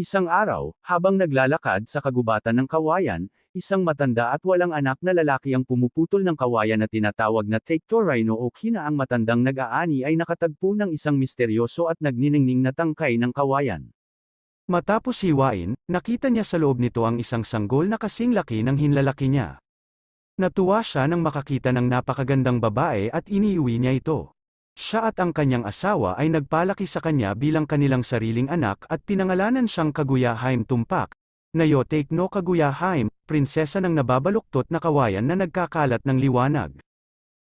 Isang araw, habang naglalakad sa kagubatan ng kawayan, isang matanda at walang anak na lalaki ang pumuputol ng kawayan na tinatawag na Teiktoray no Okina ang matandang nag-aani ay nakatagpo ng isang misteryoso at nagniningning na tangkay ng kawayan. Matapos hiwain, nakita niya sa loob nito ang isang sanggol na kasing laki ng hinlalaki niya. Natuwa siya nang makakita ng napakagandang babae at iniuwi niya ito. Siya at ang kanyang asawa ay nagpalaki sa kanya bilang kanilang sariling anak at pinangalanan siyang Kaguya Haim Tumpak, na Yotek no Kaguya Haim, prinsesa ng nababaluktot na kawayan na nagkakalat ng liwanag.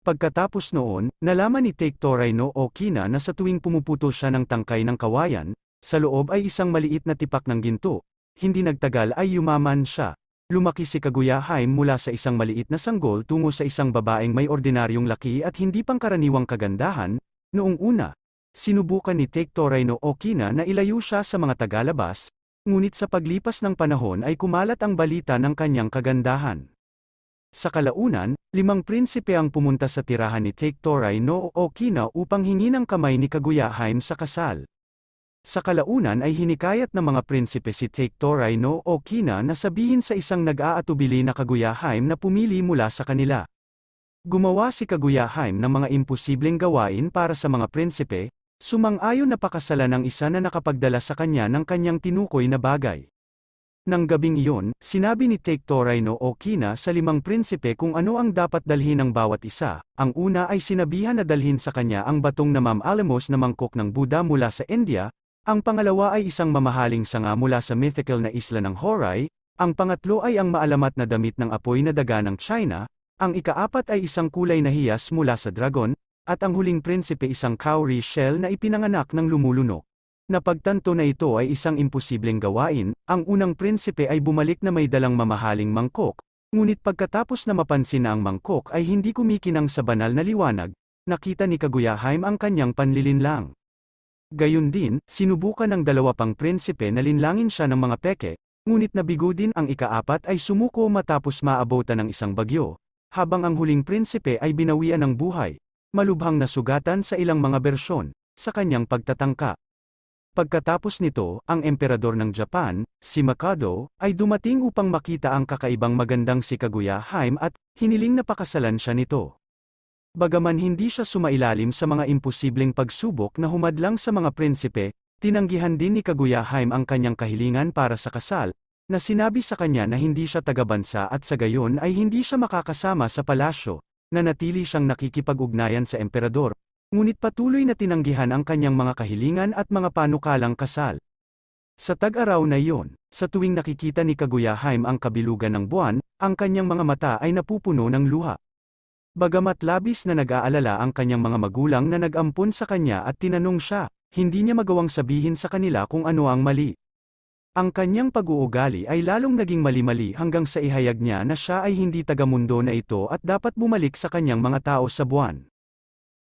Pagkatapos noon, nalaman ni Take Toray no Okina na sa tuwing pumuputol siya ng tangkay ng kawayan, sa loob ay isang maliit na tipak ng ginto. Hindi nagtagal ay yumaman siya. Lumaki si Kaguya Haim mula sa isang maliit na sanggol tungo sa isang babaeng may ordinaryong laki at hindi pangkaraniwang kagandahan. Noong una, sinubukan ni Take Toray no Okina na ilayo siya sa mga tagalabas, ngunit sa paglipas ng panahon ay kumalat ang balita ng kanyang kagandahan. Sa kalaunan, limang prinsipe ang pumunta sa tirahan ni Take no Okina upang hingi ng kamay ni Kaguya Haim sa kasal. Sa kalaunan ay hinikayat ng mga prinsipe si Take no Okina na sabihin sa isang nag-aatubili na Kaguya Haim na pumili mula sa kanila. Gumawa si Kaguya Haim ng mga imposibleng gawain para sa mga prinsipe, sumang-ayon na pakasalan ng isa na nakapagdala sa kanya ng kanyang tinukoy na bagay. Nang gabing iyon, sinabi ni Take no Okina sa limang prinsipe kung ano ang dapat dalhin ng bawat isa. Ang una ay sinabihan na dalhin sa kanya ang batong na Mam Alamos na mangkok ng Buddha mula sa India, ang pangalawa ay isang mamahaling sanga mula sa mythical na isla ng Horai, ang pangatlo ay ang maalamat na damit ng apoy na daga ng China, ang ikaapat ay isang kulay na hiyas mula sa dragon, at ang huling prinsipe isang cowrie shell na ipinanganak ng lumulunok. Napagtanto na ito ay isang imposibleng gawain, ang unang prinsipe ay bumalik na may dalang mamahaling mangkok, ngunit pagkatapos na mapansin na ang mangkok ay hindi kumikinang sa banal na liwanag, nakita ni Kaguya Haim ang kanyang panlilinlang. Gayun din, sinubukan ng dalawa pang prinsipe na linlangin siya ng mga peke, ngunit nabigo din ang ikaapat ay sumuko matapos maabutan ng isang bagyo, habang ang huling prinsipe ay binawian ng buhay, malubhang nasugatan sa ilang mga bersyon, sa kanyang pagtatangka. Pagkatapos nito, ang emperador ng Japan, si Mikado, ay dumating upang makita ang kakaibang magandang si Kaguya Haim at hiniling na pakasalan siya nito. Bagaman hindi siya sumailalim sa mga imposibleng pagsubok na humadlang sa mga prinsipe, tinanggihan din ni Kaguya Haim ang kanyang kahilingan para sa kasal, na sinabi sa kanya na hindi siya tagabansa at sa gayon ay hindi siya makakasama sa palasyo, na natili siyang nakikipag-ugnayan sa emperador, ngunit patuloy na tinanggihan ang kanyang mga kahilingan at mga panukalang kasal. Sa tag-araw na iyon, sa tuwing nakikita ni Kaguya Haim ang kabilugan ng buwan, ang kanyang mga mata ay napupuno ng luha. Bagamat labis na nag-aalala ang kanyang mga magulang na nag-ampon sa kanya at tinanong siya, hindi niya magawang sabihin sa kanila kung ano ang mali. Ang kanyang pag-uugali ay lalong naging mali-mali hanggang sa ihayag niya na siya ay hindi taga-mundo na ito at dapat bumalik sa kanyang mga tao sa buwan.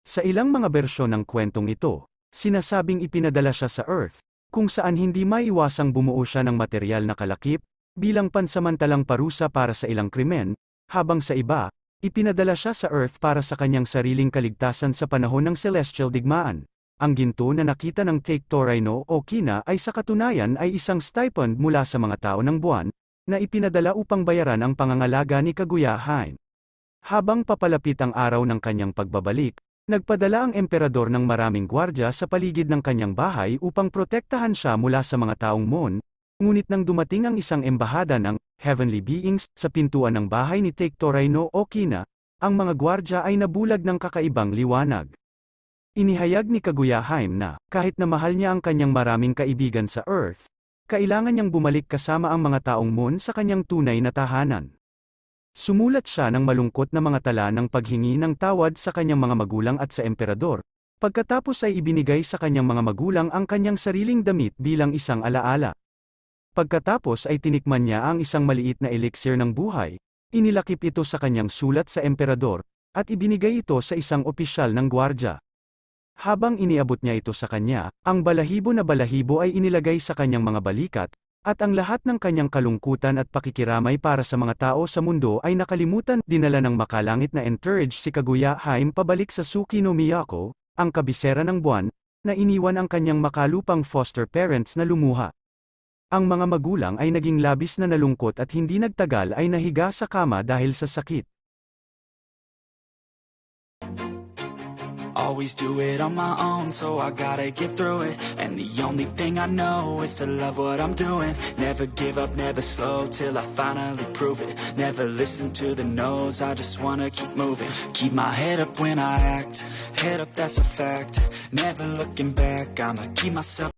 Sa ilang mga bersyon ng kwentong ito, sinasabing ipinadala siya sa Earth, kung saan hindi maiwasang bumuo siya ng material na kalakip, bilang pansamantalang parusa para sa ilang krimen, habang sa iba, ipinadala siya sa Earth para sa kanyang sariling kaligtasan sa panahon ng celestial digmaan. Ang ginto na nakita ng Take Toray no Okina ay sa katunayan ay isang stipend mula sa mga tao ng buwan, na ipinadala upang bayaran ang pangangalaga ni Kaguya Haim. Habang papalapit ang araw ng kanyang pagbabalik, nagpadala ang emperador ng maraming gwardya sa paligid ng kanyang bahay upang protektahan siya mula sa mga taong Mon, ngunit nang dumating ang isang embahada ng heavenly beings sa pintuan ng bahay ni Take Toray no Okina, ang mga gwardya ay nabulag ng kakaibang liwanag. Inihayag ni Kaguya Haim na, kahit na mahal niya ang kanyang maraming kaibigan sa Earth, kailangan niyang bumalik kasama ang mga taong Moon sa kanyang tunay na tahanan. Sumulat siya ng malungkot na mga tala ng paghingi ng tawad sa kanyang mga magulang at sa emperador, pagkatapos ay ibinigay sa kanyang mga magulang ang kanyang sariling damit bilang isang alaala. Pagkatapos ay tinikman niya ang isang maliit na elixir ng buhay, inilakip ito sa kanyang sulat sa emperador, at ibinigay ito sa isang opisyal ng gwardya. Habang iniabot niya ito sa kanya, ang balahibo na balahibo ay inilagay sa kanyang mga balikat, at ang lahat ng kanyang kalungkutan at pakikiramay para sa mga tao sa mundo ay nakalimutan. Dinala ng makalangit na encourage si Kaguya Haim pabalik sa Suki no Miyako, ang kabisera ng buwan, na iniwan ang kanyang makalupang foster parents na lumuha. Ang mga magulang ay naging labis na nalungkot at hindi nagtagal ay nahiga sa kama dahil sa sakit. Always do it on my own, so I gotta get through it. And the only thing I know is to love what I'm doing. Never give up, never slow till I finally prove it. Never listen to the no's, I just wanna keep moving. Keep my head up when I act, head up, that's a fact. Never looking back, I'ma keep myself.